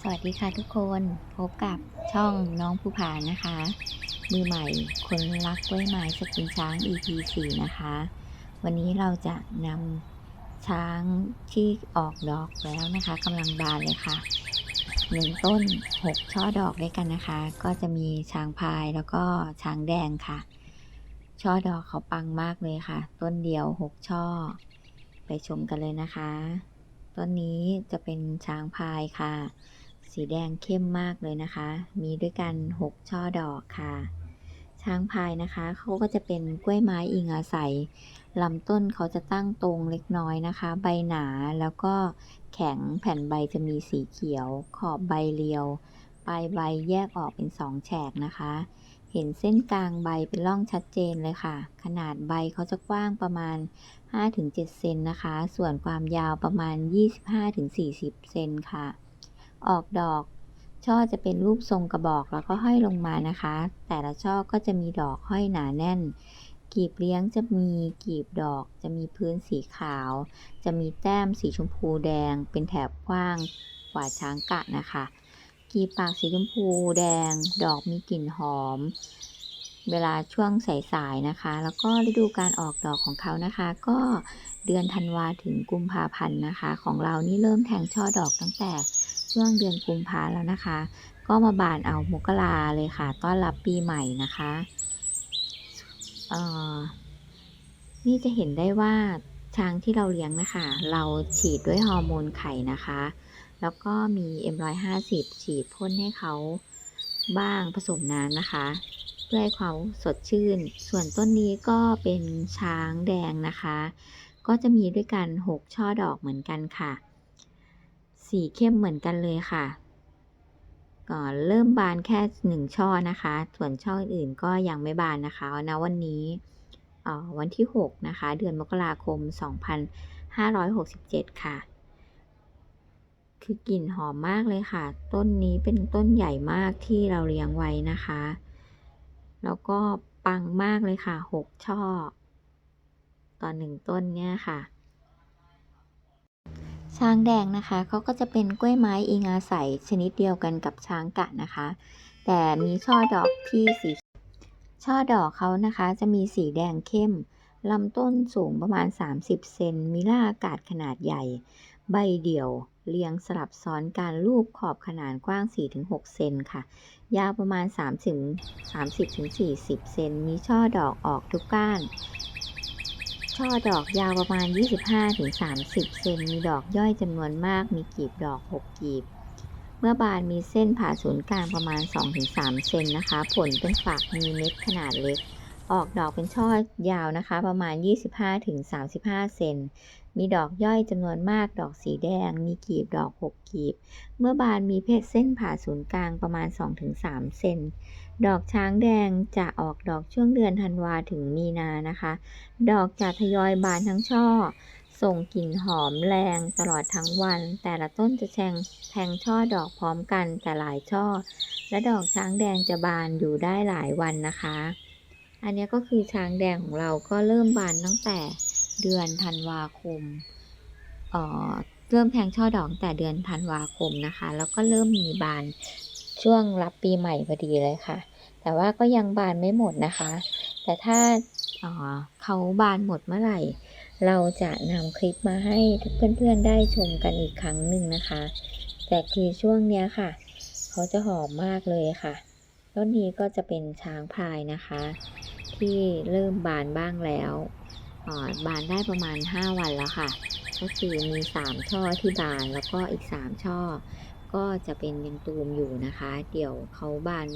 สวัสดีค่ะทุกคนพบกับช่องน้องผู้ผานะคะ มือใหม่คนรักกล้วยไม้สกุลช้าง EP 4นะคะ วันนี้เราจะนำช้างที่ออกดอกแล้วนะคะกำลังบานเลยค่ะหนึ่งต้น 6 ช่อดอกด้วยกันนะคะ ก็จะมีช้างพายแล้วก็ช้างแดงค่ะ ช่อดอกเขาปังมากเลยค่ะ ต้นเดียว 6 ช่อ ไปชมกันเลยนะคะ ต้นนี้จะเป็นช้างพายค่ะ สีแดงเข้มมากเลยนะคะ มีด้วยกัน 6 ช่อดอกค่ะ ช้างพายนะคะเขาก็จะเป็นกล้วยไม้อิงอาศัยลำต้นเขาจะตั้งตรงเล็กน้อยนะคะ ใบหนาแล้วก็แข็งแผ่นใบจะมีสีเขียว ขอบใบเรียว ปลายใบแยกออกเป็นสองแฉกนะคะ เห็นเส้นกลางใบเป็นร่องชัดเจนเลยค่ะ ขนาดใบเขาจะกว้างประมาณ 5-7 เซนนะคะ ส่วนความยาวประมาณ 25-40 เซนค่ะ ออกดอก ช่อจะเป็นรูปทรงกระบอกแล้วก็ห้อยลงมานะคะ แต่ละช่อก็จะมีดอกห้อยหนาแน่น กีบเลี้ยงจะมีกีบดอก จะมีพื้นสีขาว จะมีแต้มสีชมพูแดง เป็นแถบกว้างกว่าช้างกะนะคะ กีบปากสีชมพูแดง ดอกมีกลิ่นหอมเวลาช่วงสายๆนะคะ แล้วก็ฤดูการออกดอกของเขานะคะ ก็เดือนธันวาถึงกุมภาพันธ์นะคะ ของเรานี่เริ่มแทงช่อดอกตั้งแต่ ช่วงเดือนกุมภาแล้วนะคะ ก็มาบานเอามกราเลยค่ะ ต้อนรับปีใหม่นะคะอ่อนี่จะเห็นได้ว่าช้างที่เราเลี้ยงนะคะ เราฉีดด้วยฮอร์โมนไข่นะคะ แล้วก็มี M150 ฉีดพ่นให้เขาบ้างผสมน้ำนะคะ เพื่อให้เขาสดชื่น ส่วนต้นนี้ก็เป็นช้างแดงนะคะ ก็จะมีด้วยกัน 6 ช่อดอกเหมือนกันค่ะ สีเข้มเหมือนกันเลยค่ะ ก่อนเริ่มบานแค่หนึ่งช่อนะคะ ส่วนช่ออื่นๆก็ยังไม่บานนะคะณวันนี้วันที่ 6 นะคะ เดือนมกราคม 2567 ค่ะ คือกลิ่นหอมมากเลยค่ะ ต้นนี้เป็นต้นใหญ่มากที่เราเลี้ยงไว้นะคะ แล้วก็ปังมากเลยค่ะ 6 ช่อ ต่อหนึ่งต้นเนี่ยค่ะ ช้างแดงนะคะเขาก็จะเป็นกล้วยไม้อิงอาศัยชนิดเดียวกันกับช้างกะนะคะ แต่มีช่อดอกที่สีช่อดอกเขานะคะจะมีสีแดงเข้มลำต้นสูงประมาณ 30 เซนมีล่าอากาศขนาดใหญ่ ใบเดี่ยว เรียงสลับซ้อนการรูปขอบขนาดกว้าง 4-6 เซนค่ะ ยาวประมาณ 3-30-40 เซน มีช่อดอกออกทุกก้าน ช่อดอกยาวประมาณ 25-30 เซน มีดอกย่อยจำนวนมาก มีกีบดอก 6 กีบ เมื่อบานมีเส้นผ่าศูนย์กลางประมาณ 2-3 เซนนะคะ ผลเป็นฝักมีเม็ดขนาดเล็ก ออกดอกเป็นช่อยาวนะคะ ประมาณ 25-35 เซน มีดอกย่อยจำนวนมาก ดอกสีแดง มีกีบดอก 6 กีบ เมื่อบานมีเพศเส้นผ่าศูนย์กลางประมาณ 2-3 เซน ดอกช้างแดงจะออกดอกช่วงเดือนธันวาถึงมีนานะคะ ดอกจะทยอยบานทั้งช่อ ส่งกลิ่นหอมแรงตลอดทั้งวัน แต่ละต้นจะแทงแทงช่อดอกพร้อมกันแต่หลายช่อ และดอกช้างแดงจะบานอยู่ได้หลายวันนะคะ อันนี้ก็คือช้างแดงของเราก็เริ่มบานตั้งแต่เดือนธันวาคมเอ่อเริ่มแทงช่อดอกตั้งแต่เดือนธันวาคมนะคะ แล้วก็เริ่มมีบานช่วงรับปีใหม่พอดีเลยค่ะ แต่ว่าก็ยังบานไม่หมดนะคะ แต่ถ้าเขาบานหมดเมื่อไหร่ เราจะนำคลิปมาให้เพื่อนๆได้ชมกันอีกครั้งหนึ่งนะคะ แต่คือช่วงเนี้ยค่ะ เขาจะหอมมากเลยค่ะ ต้นนี้ก็จะเป็นช้างพายนะคะ ที่เริ่มบานบ้างแล้วบานได้ประมาณ 5 วันแล้วค่ะ ก็คือมี 3 ช่อที่บานแล้วก็อีก 3 ช่อ ก็จะเป็นยังตูมอยู่นะคะ เดี๋ยวเขาบาน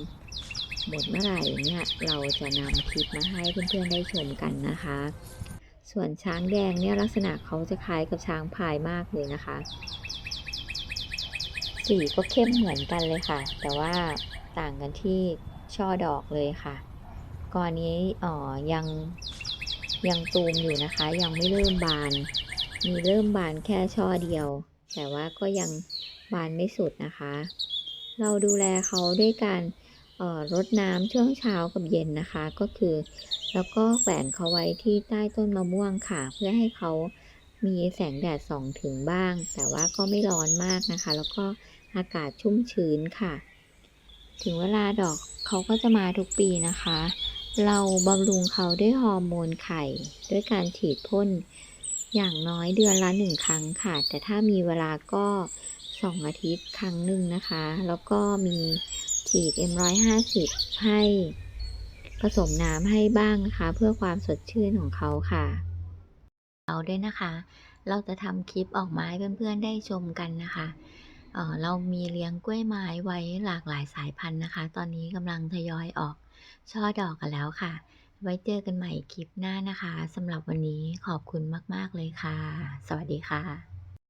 หมดเมื่อไหร่เนี่ยเราจะนำคลิปมาให้เพื่อนๆได้ชมกันนะคะ ส่วนช้างแดงเนี่ยลักษณะเขาจะคล้ายกับช้างพายมากเลยนะคะ สีก็เข้มเหมือนกันเลยค่ะ แต่ว่า ต่างกันที่ช่อดอกเลยค่ะก่อนนี้อ๋อยังยังตูมอยู่นะคะ ยังไม่เริ่มบาน มีเริ่มบานแค่ช่อเดียว แต่ว่าก็ยังบานไม่สุดนะคะ เราดูแลเขาด้วยการรดน้ำช่วงเช้ากับเย็นนะคะ ก็คือ แล้วก็แขวนเขาไว้ที่ใต้ต้นมะม่วงค่ะ เพื่อให้เขามีแสงแดดส่องถึงบ้าง แต่ว่าก็ไม่ร้อนมากนะคะ แล้วก็อากาศชุ่มชื้นค่ะ ถึงเวลาดอกเขาก็จะมาทุกปีนะคะ เราบำรุงเขาด้วยฮอร์โมนไข่ ด้วยการฉีดพ่นอย่างน้อยเดือนละหนึ่งครั้งค่ะ แต่ถ้ามีเวลาก็สองอาทิตย์ครั้งหนึ่งนะคะ แล้วก็มีฉีด M150 ให้ผสมน้ำให้บ้างนะคะ เพื่อความสดชื่นของเขาค่ะ เอาด้วยนะคะ เราจะทำคลิปออกมาให้เพื่อนๆได้ชมกันนะคะ เรามีเลี้ยงกล้วยไม้ไว้หลากหลายสายพันธุ์นะคะ ตอนนี้กำลังทยอยออกช่อดอกกันแล้วค่ะ ไว้เจอกันใหม่คลิปหน้านะคะสำหรับวันนี้ขอบคุณมาก ๆ เลยค่ะ สวัสดีค่ะ